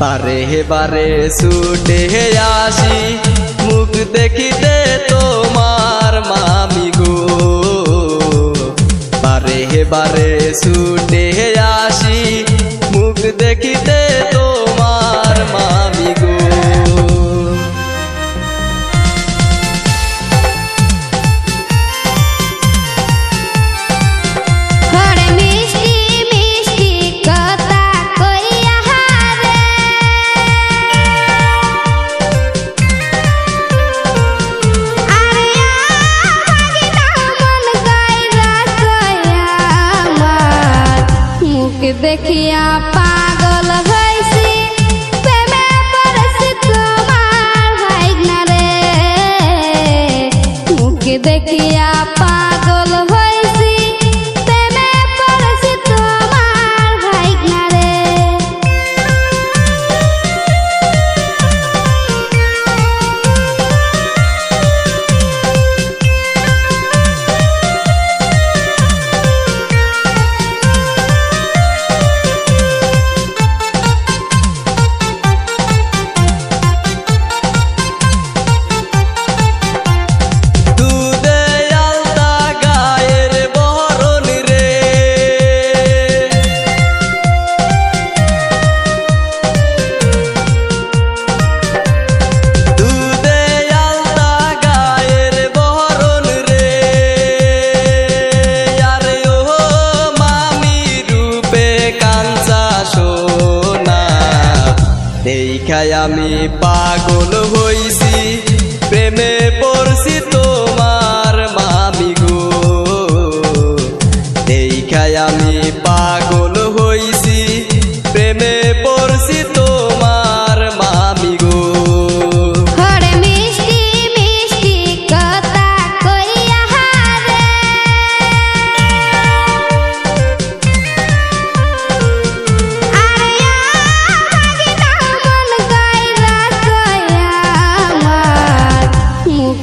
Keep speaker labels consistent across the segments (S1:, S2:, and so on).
S1: বারে বারে ছুটে আসি, মুখ দেখিতে তোমার মামি গো। বারে বারে ছুটে আসি, মুখ দেখিতে
S2: দেখিয়া পাগল হয়েছি প্রেমে পড়েছি তোমার ভাইগনা মুখ দেখিয়া
S1: দেখায় আমি পাগল হইছি প্রেমে পড়ছি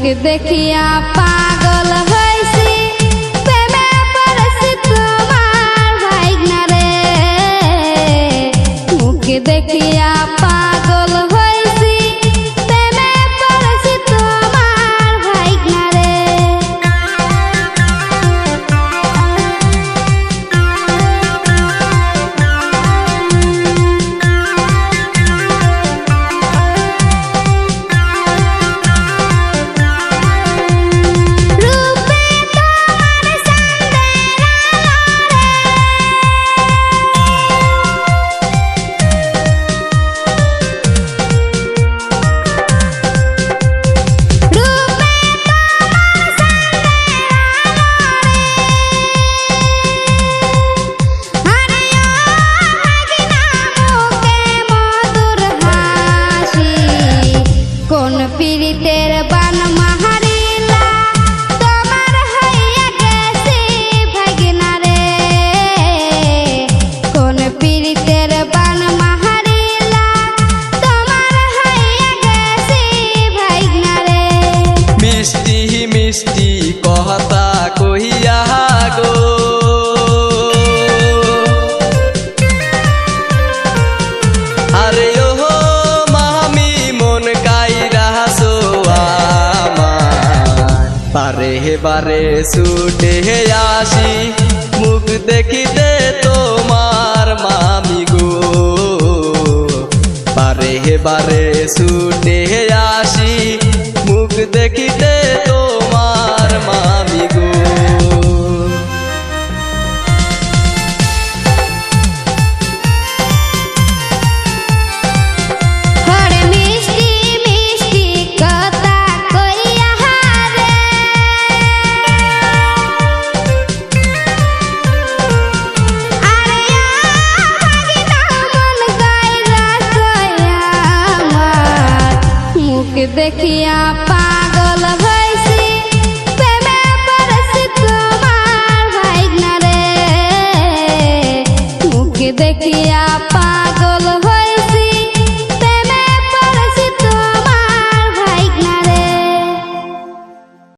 S2: মুখ দেখিয়া পাগল হয়েছি প্রেমে পড়েছি তোমার ভাইগনা রে। মুখ দেখিয়া পাগল
S1: বারে বারে ছুটে আসি, মুখ দেখিতে তোমার মামি গো। বারে বারে ছুটে আসি, মুখ দেখিতে
S2: মুখ দেখিয়া পাগল হয়েছি প্রেমে পড়েছি তোমার ভাইগনা রে। মুখ দেখিয়া পা